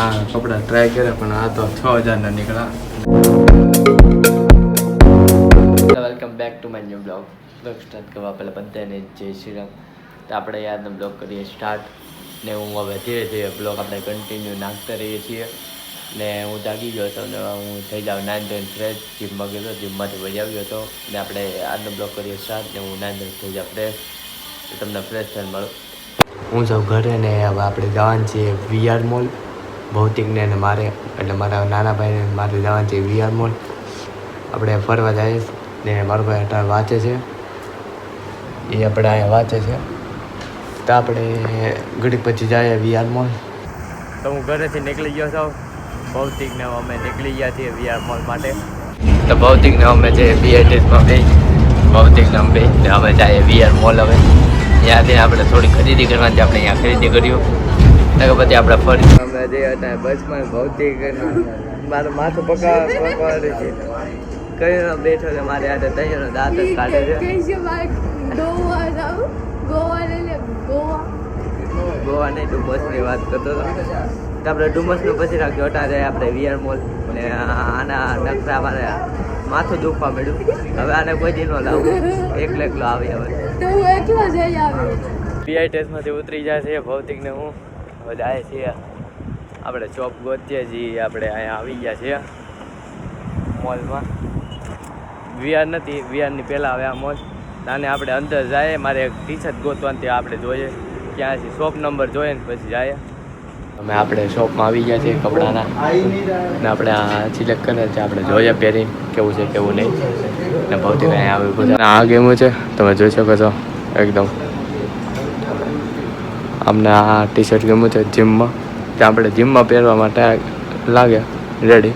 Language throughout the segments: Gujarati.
આ કપડાં ટ્રાય કર્યા, પણ આ તો છ હજારના નીકળ્યા. Welcome back to my new blog blog start કરવા પહેલાં બધાને જય શ્રી રામ. તો આપણે યાદનો બ્લોગ કરીએ સ્ટાર્ટ ને હું હવે ધીરે ધીરે બ્લોગ આપણે કન્ટિન્યુ નાખતા રહીએ છીએ. ને હું જાગી ગયો હતો ને હું થઈ જાઉં નાઇન ધોઈને ફ્રેશ જીમમાં ગયો હતો, જીમમાંથી વહી હતો. ને આપણે આજનો બ્લોગ કરીએ સ્ટાર્ટ ને હું નાઇન ધોઈને થઈ જાઉં ફ્રેશ તમને ફ્રેશ થઈને મળું. હું જાઉં ઘરે ને હવે આપણે જવાનું છીએ વીઆર મોલ ભૌતિકને અને મારે એટલે મારા નાના ભાઈને મારે જવાનું છે વીઆર મોલ. આપણે ફરવા જઈએ ને મારો ભાઈ અત્યારે વાંચે છે. એ આપણે અહીંયા વાંચે છે. તો આપણે ઘડીક પછી જઈએ વીઆર મોલ. તો હું ઘરેથી નીકળી ગયો છું. ભૌતિકને અમે નીકળી ગયા છીએ વીઆર મોલ માટે. તો ભૌતિકને અમે જે બીઆઈટીએસમાં બે ભૌતિકને અમે હવે જઈએ વીઆર મોલ હવે. ત્યાંથી આપણે થોડી ખરીદી કરવાની આપણે અહીંયા ખરીદી કર્યું. ને પછી આપણે ફરી અમે જે હતા બસમાં ભૌતિક મારું માથું પકા પકવાનું છે. કઈ બેઠો છે મારે હાથે? તૈયારો દાંત જ કાઢે છે. ગોવા જાઉં ગોવા લઈને ગોવા. ગોવા નહીં ડુમસની વાત કરતો હતો. તો આપણે ડુમસનું પછી રાખ્યો અટારે આપણે વીઆર મોલ અને આના નકરા મારે માથું દુખવા મળ્યું હવે આને કોઈ દી ન લાવું. એકલો એકલો આવી હવે. તો હું એકલો જઈ આવી. પીઆઈ ટેસ્ટમાંથી ઉતરી જાય છે ભૌતિકને હું. હવે જાય છીએ આપણે ચોપ ગોતીએ છીએ, આપણે અહીંયા આવી ગયા છીએ મોલમાં. વીઆર નથી વીઆરની પહેલાં આવે આ મોલ. નાને આપણે અંદર જાય મારે એક ટી શર્ટ ગોતવાની ત્યાં આપણે જોઈએ. ક્યાં છે? શોપ નંબર જોઈએ ને પછી જાય અમે આપણે શોપમાં આવી ગયા છીએ કપડાના. ને આપણે આ સિલેક્ટ કરે છે, આપણે જોઈએ પહેરી, કેવું છે, કેવું નહીં. ને ભૌતિક અહીંયા આવી આ ગેમો છે, તમે જોઈ શકો છો, એકદમ. અમને આ ટી શર્ટ ગમ્યું છે જીમમાં તો આપણે જીમમાં પહેરવા માટે લાગે રેડી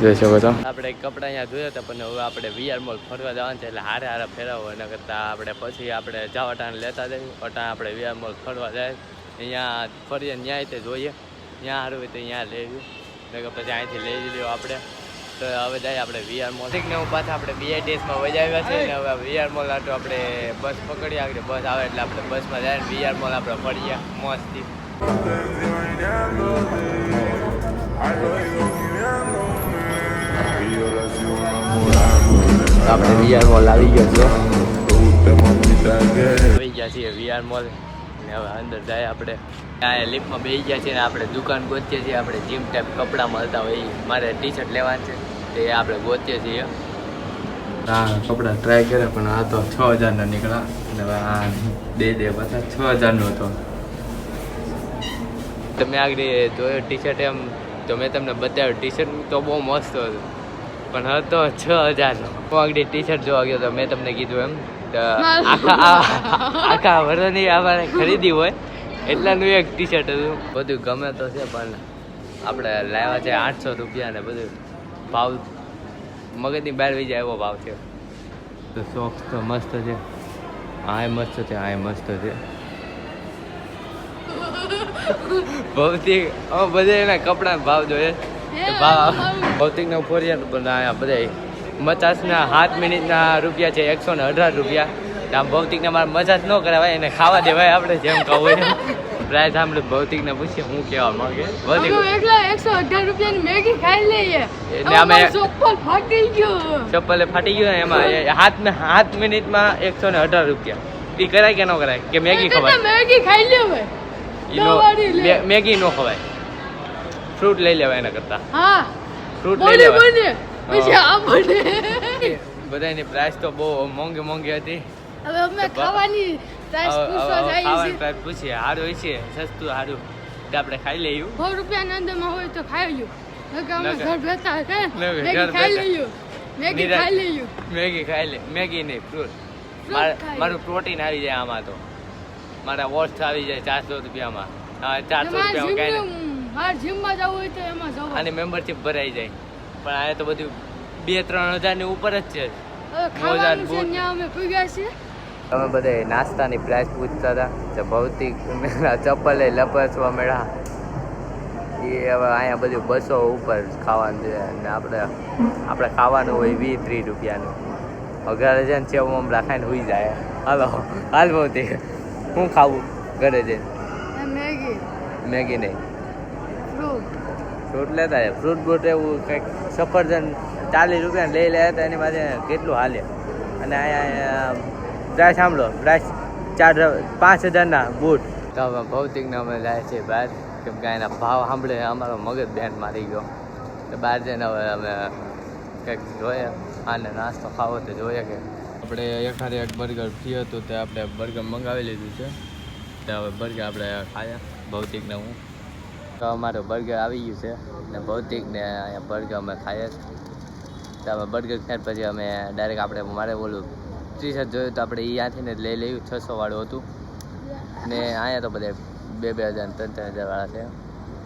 જોઈ શકો છો. આપણે કપડાં અહીંયા જોયા હતા, પણ હવે આપણે વીઆર મોલ ફરવા જવાનું છે, એટલે હારે હારે ફેરવો એના કરતાં આપણે પછી આપણે જાવ અટાણ લેતા જઈએ. અટાણ આપણે વીઆર મોલ ફરવા જાય. અહીંયા ફરીએ ન્યાય તે જોઈએ. ત્યાં હારું હોય તો લઈ લઈએ. નકર પછી અહીંથી લઈ લીધું આપણે. તો હવે જાય આપણે વીઆર મોલ. ને હું પાછા આપણે બીઆઈટીએસમાં વજાવ્યા છે ને હવે વીઆર મોલ આટો આપણે બસ પકડી આગળ બસ આવે એટલે આપણે બસમાં જાય ને વીઆર મોલ આપણે ફરીએ. મસ્તી. આપણે વીઆર મોલ આવી ગયો છે. આવી ગયા છીએ વીઆર મોલ. ને હવે અંદર જાય આપણે. ત્યાં લિફ્ટમાં બેસી ગયા છે ને આપણે દુકાન ગોતીએ છીએ. આપણે જીમ ટાઈપ કપડાં મળતા હોય. મારે ટી શર્ટ લેવાનું છે. તે આપણે ગોતીએ છીએ. હા કપડાં ટ્રાય કર્યા પણ આ તો છ હજારના નીકળ્યા. અને આ બે દે પાછા છ હજારનો હતો. તમે આગળ જોયો ટી શર્ટ એમ? તો મેં તમને બતાવ્યું ટી શર્ટ તો બહુ મસ્ત હતું. પણ હતો છ હજારનો. હું આગળ ટી શર્ટ જોવા ગયો તો મેં તમને કીધું એમ આખા આ- આખા વર્ષની અમારે ખરીદી હોય. એટલાનું એક ટી શર્ટ હતું. બધું ગમે તો છે પણ આપણે લાવ્યા છે આઠસો રૂપિયા ને બધું ભાવ. મગજની બહાર વહી જાય એવો ભાવ છે. તો સોક્સ તો મસ્ત છે. આ મસ્ત છે આ મસ્ત છે. ભૌતિક અમે બધે એના કપડાના ભાવ જોઈએ. ભાવ ભૌતિકના ફોરિયા પણ અહીંયા બધા મચાસના સાત મિનિટના રૂપિયા છે એકસો ને અઢાર રૂપિયા. આમ ભૌતિકને મારે જ ન કરાવાય એને ખાવા દેવાય આપણે જેમ ખાવું હોય પ્રાઇસ સાંભળે ભૌતિકને પૂછીએ હું કેવા માંગે. ભૌતિક એકલા એકસો અઢાર રૂપિયાની મેગી ખાઈ લઈએ. એટલે અમે- ચપ્પલ ફાટી ગયો. ચપ્પલે ફાટી ગયો ને એમાં હાથ સાત મિનિટમાં એકસો ને અઢાર રૂપિયા. એ કરાય કે ન કરાય? કે મેગી ખવાય? મેગી ખાઈ ઈ નો મે- મેગી નો ખવાય. ફ્રૂટ લઈ લેવાય એના કરતાં. હા. ફ્રૂટ લઈ લેવાય. પછી આ બને. બધાની પ્રાઇસ તો બહુ મોંઘી મોંઘી હતી. હવે અમે ખાવાની પ્રાઇસ હવે- પૂછવા હવે જઈએ ખાવાની છીએ પ્રાઇસ પૂછીએ. સારું હોય છે સસ્તું સારું તો આપણે ખાઈ લઈએ સો રૂપિયાના અંદરમાં હોય તો ખાઈ લ્યો. નકર અમે નકર- ઘર બેઠા કે નકર મેગી ઘર ખાઈ લઈએ મેગી ખાઈ લઈએ મેગી ખાઈ લે મેગી નહીં ફ્રૂટ. Fruit મારે પ્રોટીન આવી જાય આમાં તો. મારા વોટ્સ આવી જાય ચારસો રૂપિયામાં. ચારસો રૂપિયા રૂપિયામાં જીમમાં જવું હોય તો એમાં જવું. આની મેમ્બરશિપ ભરાઈ જાય. પણ આ તો બધું બે ત્રણ હજારની ઉપર જ છે. ખાવાનું છે અમે પૂગ્યા છીએ. અમે બધા નાસ્તાની પ્રાઇસ પૂછતા હતા તો ભૌતિક ચપ્પલે લપસવા મળ્યા એ હવે અહીંયા બધું બસો ઉપર ખાવાનું છે અને આપણે આપણે ખાવાનું હોય વીસ ત્રીસ રૂપિયાનું ઘરે જઈને સેવ મમરા ખાઈને હોઈ જાય. હાલો હાલ ભૌતિક. હું ખાવું ઘરે જઈને? મેગી. મેગી નહીં. ફ્રૂટ ફ્રૂટ લેતા છે ફ્રૂટ બ્રૂટ એવું કંઈક સફરજન ચાલીસ રૂપિયા લઈ લે તો એની પાસે કેટલું હાલે? અને અહીંયા પ્રાઇસ સાંભળો. પ્રાઇસ ચાર પાંચ હજારના બૂટ. તો અમે ભૌતિકને અમે જાય છે બહાર. કેમ કે એના ભાવ સાંભળે અમારો મગજ બેન મારી ગયો. તો બહાર જઈને હવે અમે કંઈક જોઈએ. આને નાસ્તો ખાવો તો જોઈએ કે. આપણે એખારે એક બર્ગર થયું હતું તે આપણે બર્ગર મંગાવી લીધું છે. તે હવે બર્ગર આપણે ખાયા ભૌતિકને હું. તો અમારું બર્ગર આવી ગયું છે ને ભૌતિકને અહીંયા બર્ગર અમે ખાઈએ. તો અમે બર્ગર ખાઈ પછી અમે ડાયરેક્ટ આપણે મારે બોલું ટી શર્ટ જોયું તો આપણે એ ત્યાંથી ને લઈ લેવું છસો વાળું હતું. ને અહીંયા તો બધા બે બે હજાર ત્રણ ત્રણ હજાર વાળા છે.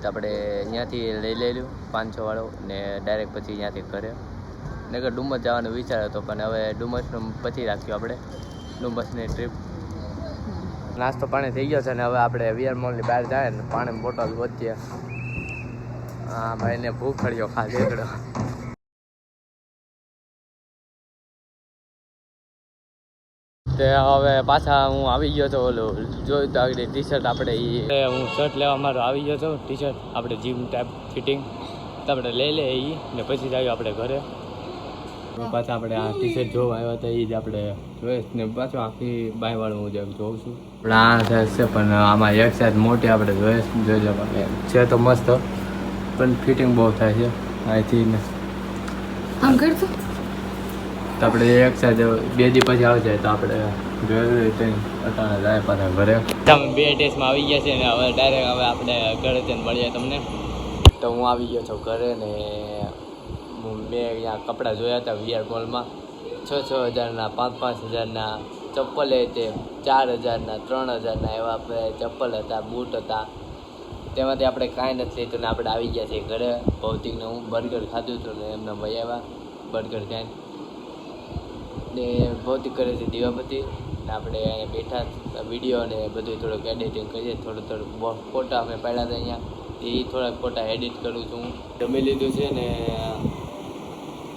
તો આપણે અહીંયાથી લઈ લેલું પાંચસો વાળો, ને ડાયરેક્ટ પછી અહીંયાથી ઘરે. નગર ડુમસ જવાનો વિચાર હતો, પણ હવે ડુમસનું પછી રાખ્યું આપણે, ડુમસની ટ્રીપ નાસ્તો પાણી થઈ ગયો છે ને હવે આપણે વીઆર મોલની બહાર જાય ને પાણી બોટલ વધીએ હા, ભાઈને ભૂખ ખડ્યો ખાસ તે હવે પાછા હું આવી ગયો તો ઓલું જોયું તો આગળ ટી શર્ટ આપણે એ હું શર્ટ લેવા મારો આવી ગયો છું ટી શર્ટ આપણે જીમ ટાઈપ ફિટિંગ તો આપણે લઈ લે એ ને પછી જાય આપણે ઘરે. પાછા આપણે આ ટી શર્ટ જોવા આવ્યા હતા એ જ આપણે જોઈએ ને પાછું આખી બાયવાળું હું જેમ જોઉં છું. પણ આ સાઈઝ છે પણ આમાં એક સાઈઝ મોટી આપણે જોઈએ જોઈ લો છે તો મસ્ત પણ ફિટિંગ બહુ થાય છે અહીંથી ને. આમ કરતો તો આપણે એક સાથે બે દી પછી આવશે તો આપણે અટાણે જાય પાછા ઘરે. બે ટેસ્ટમાં આવી ગયા છે ને હવે ડાયરેક્ટ હવે આપણે ઘરે જઈને મળીએ તમને. તો હું આવી ગયો છું ઘરે ને મેં અહીંયા કપડાં જોયા હતા વીઆર મોલમાં. છ છ હજારના, પાંચ પાંચ હજારના, ચપ્પલ તે ચાર હજારના, ત્રણ હજારના એવા આપણે ચપ્પલ હતા, બૂટ હતા. તેમાંથી આપણે કાંઈ નથી લીધું ને આપણે આવી ગયા છીએ ઘરે. ભૌતિકને હું બર્ગર ખાધું હતું ને એમને ભાઈ આવ્યા બર્ગર ખાઈને. ને ભૌતિક કરે છે દીવાપતિ. ને આપણે અહીંયા બેઠા વીડિયો ને બધું થોડુંક એડિટિંગ કરીએ. થોડું થોડુંક ફોટા અમે પાડ્યા હતા અહીંયા. એ થોડાક ફોટા એડિટ કરું છું જમી લીધું છે ને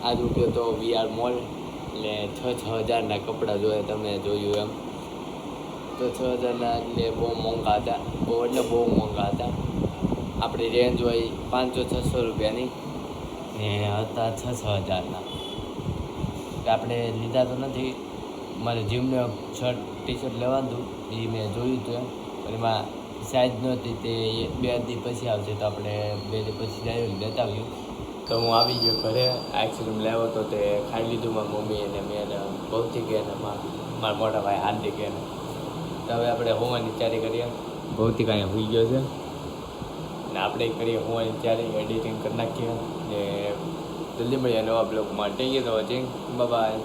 આજ ઉઠ્યો તો વીઆર મોલ એટલે છ છ હજારના કપડાં જોયા તમે જોયું એમ. તો છ હજારના એટલે બહુ મોંઘા હતા. બહુ એટલે બહુ મોંઘા હતા. આપણી રેન્જ હોય પાંચસો છસો રૂપિયાની. ને હતા છ છ હજારના. કે આપણે લીધા તો નથી, મારે જીમને શર્ટ ટી શર્ટ લેવાનું હતું એ મેં જોયું હતું પણ એમાં સાઈઝ નહોતી તે બે દી પછી આવશે તો આપણે બે દી પછી જાય લેતા તો હું આવી ગયો ઘરે આઈસ્ક્રીમ લેવો તો તે ખાઈ લીધું મારી મમ્મી અને મેં એને ભૌતિક એને મારા મોટા ભાઈ હાર્દિક એને તો હવે આપણે હોવાની તૈયારી કરીએ. ભૌતિક અહીંયા હોઈ ગયો છે. ને આપણે કરીએ હોવાની તૈયારી એડિટિંગ કરી નાખીએ ને જલ્દી મળીએ નવા યુ વોચિંગ બાય